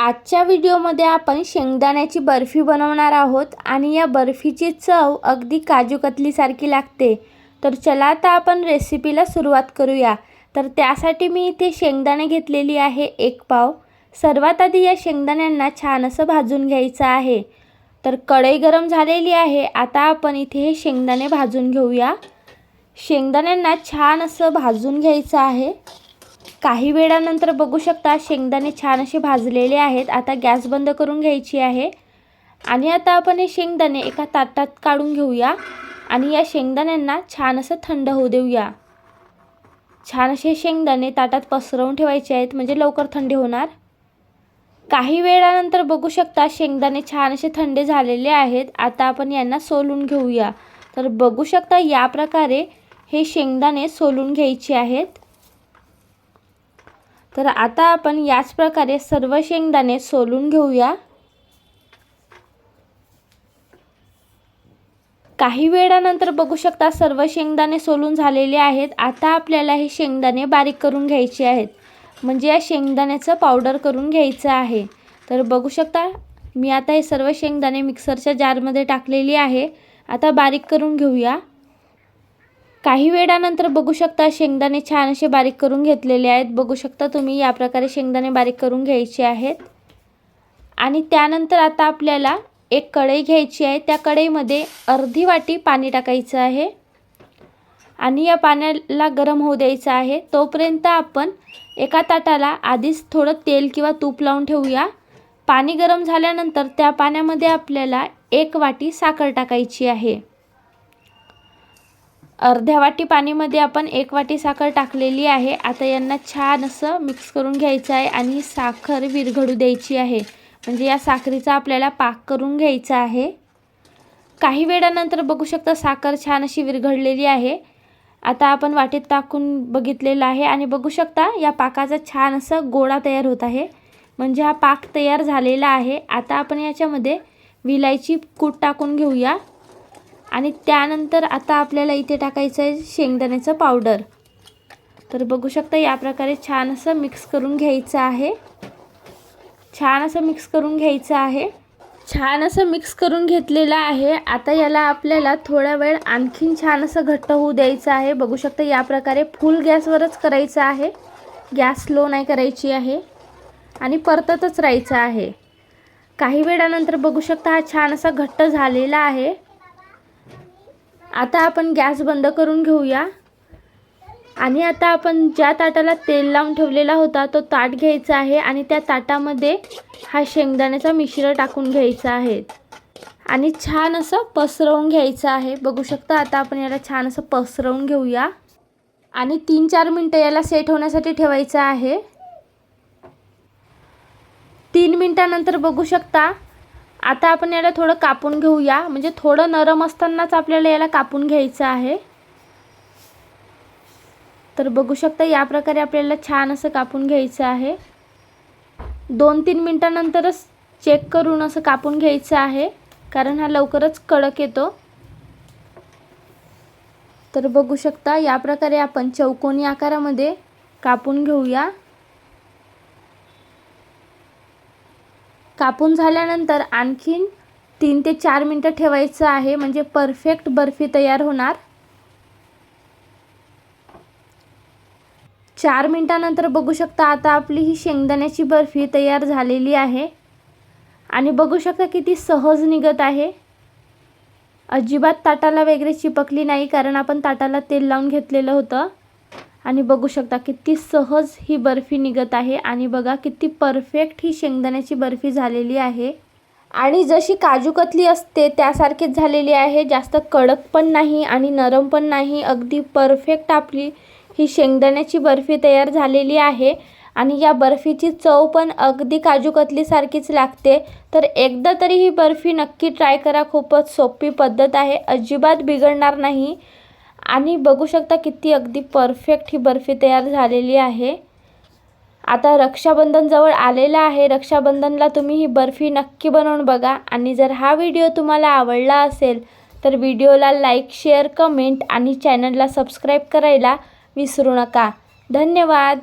आजच्या व्हिडिओमध्ये आपण शेंगदाण्याची बर्फी बनवणार आहोत आणि या बर्फीची चव अगदी काजू कतलीसारखी लागते. तर चला आता आपण रेसिपीला सुरुवात करूया. तर त्यासाठी मी इथे शेंगदाणे घेतलेली आहे एक पाव. सर्वात आधी या शेंगदाण्यांना छान असं भाजून घ्यायचं आहे. तर कढई गरम झालेली आहे. आता आपण इथे हे शेंगदाणे भाजून घेऊया. शेंगदाण्यांना छान असं भाजून घ्यायचं आहे. काही वेळानंतर बघू शकता शेंगदाणे छान असे भाजलेले आहेत. आता गॅस बंद करून घ्यायची आहे. आणि आता आपण हे शेंगदाणे एका ताटात काढून घेऊया. आणि या शेंगदाण्यांना छान असं थंड होऊ देऊया. छान असे शेंगदाणे ताटात पसरवून ठेवायचे आहेत म्हणजे लवकर थंडी होणार. काही वेळानंतर बघू शकता शेंगदाणे छान असे थंडे झालेले आहेत. आता आपण यांना सोलून घेऊया. तर बघू शकता या प्रकारे हे शेंगदाणे सोलून घ्यायचे आहेत. तर आता आपण याच प्रकारे सर्व शेंगदाणे सोलून घेऊया. काही वेळानंतर बघू शकता सर्व शेंगदाणे सोलून झालेले आहेत. आता आपल्याला हे शेंगदाणे बारीक करून घ्यायचे आहेत. म्हणजे या शेंगदाण्याचं पावडर करून घ्यायचं आहे. तर बघू शकता मी आता हे सर्व शेंगदाणे मिक्सरच्या जारमध्ये टाकलेली आहे. आता बारीक करून घेऊया. काही वेळानंतर बघू शकता शेंगदाणे छान असे बारीक करून घेतलेले आहेत. बघू शकता तुम्ही या प्रकारे शेंगदाणे बारीक करून घ्यायचे आहेत. आणि त्यानंतर आता आपल्याला एक कढई घ्यायची आहे. त्या कढईमध्ये अर्धी वाटी पाणी टाकायचं आहे. आणि या पाण्याला गरम होऊ द्यायचं आहे. तोपर्यंत आपण एका ताटाला आधीच थोडं तेल किंवा तूप लावून ठेवूया. पाणी गरम झाल्यानंतर त्या पाण्यामध्ये आपल्याला एक वाटी साखर टाकायची आहे. अर्ध्या वाटी पाणीमध्ये आपण एक वाटी साखर टाकलेली आहे. आता यांना छान असं मिक्स करून घ्यायचं आहे आणि साखर विरघडू द्यायची आहे. म्हणजे या साखरेचा आपल्याला पाक करून घ्यायचा आहे. काही वेळानंतर बघू शकता साखर छान अशी विरघडलेली आहे. आता आपण वाटेत टाकून बघितलेलं आहे आणि बघू शकता या पाकाचा छान असं गोळा तयार होत आहे. म्हणजे हा पाक तयार झालेला आहे. आता आपण याच्यामध्ये विलायची कूट टाकून घेऊया. आणि त्यानंतर आता आपल्याला इथे टाकायचं आहे शेंगदाण्याचं पावडर. तर बघू शकता या प्रकारे छान असं मिक्स करून घ्यायचं आहे. छान असं मिक्स करून घ्यायचं आहे. छान असं मिक्स करून घेतलेलं आहे. आता याला आपल्याला थोडा वेळ आणखीन छान असं घट्ट होऊ द्यायचं आहे. बघू शकता या प्रकारे फुल गॅसवरच करायचं आहे. गॅस स्लो नाही करायची आहे. आणि परततच राहायचं आहे. काही वेळानंतर बघू शकता हा छान असा घट्ट झालेला आहे. आता आपण गॅस बंद करून घेऊया. आणि आता आपण ज्या ताटाला तेल लावून ठेवलेला होता तो ताट घ्यायचा आहे आणि त्या ताटामध्ये हा शेंगदाण्याचा मिश्र टाकून घ्यायचा आहे. आणि छान असं पसरवून घ्यायचं आहे. बघू शकता आता आपण याला छान असं पसरवून घेऊया. आणि तीन चार मिनटं याला सेट होण्यासाठी ठेवायचं आहे. तीन मिनटानंतर बघू शकता आता आपण याला थोडं कापून घेऊया. म्हणजे थोडं नरम असतानाच आपल्याला याला कापून घ्यायचं आहे. तर बघू शकता या प्रकारे आपल्याला छान असं कापून घ्यायचं आहे. दोन तीन मिनटानंतरच चेक करून असं कापून घ्यायचं आहे. कारण हा लवकरच कडक येतो. तर बघू शकता या प्रकारे आपण चौकोनी आकारामध्ये कापून घेऊया. कापून झाल्यानंतर आणखीन तीन ते चार मिनटं ठेवायचं आहे. म्हणजे परफेक्ट बर्फी तयार होणार. चार मिनटानंतर बघू शकता आता आपली ही शेंगदाण्याची बर्फी तयार झालेली आहे. आणि बघू शकता किती सहज निघत आहे. अजिबात ताटाला वगैरे चिपकली नाही कारण आपण ताटाला तेल लावून घेतलेलं होतं. आणि बघू शकता किती सहज ही बर्फी निघत आहे. आणि बघा किती परफेक्ट ही शेंगदाण्याची बर्फी झालेली आहे. आणि जशी काजू कतली असते त्यासारखीच झालेली आहे. जास्त कडक पण नाही आणि नरम पण नाही. अगदी परफेक्ट आपली ही शेंगदाण्याची बर्फी तयार झालेली आहे. आणि या बर्फीची चव पण अगदी काजू कतलीसारखीच लागते. तर एकदा तरी ही बर्फी नक्की ट्राय करा. खूपच सोपी पद्धत आहे. अजिबात बिघडणार नाही. आणि बघू शकता किती अगदी परफेक्ट ही बर्फी तयार झालेली आहे. आता रक्षाबंधन जवळ आलेलं आहे. रक्षाबंधनला तुम्ही ही बर्फी नक्की बनवून बघा. आणि जर हा व्हिडिओ तुम्हाला आवडला असेल तर व्हिडिओला लाईक शेअर कमेंट आणि चॅनलला सबस्क्राईब करायला विसरू नका. धन्यवाद!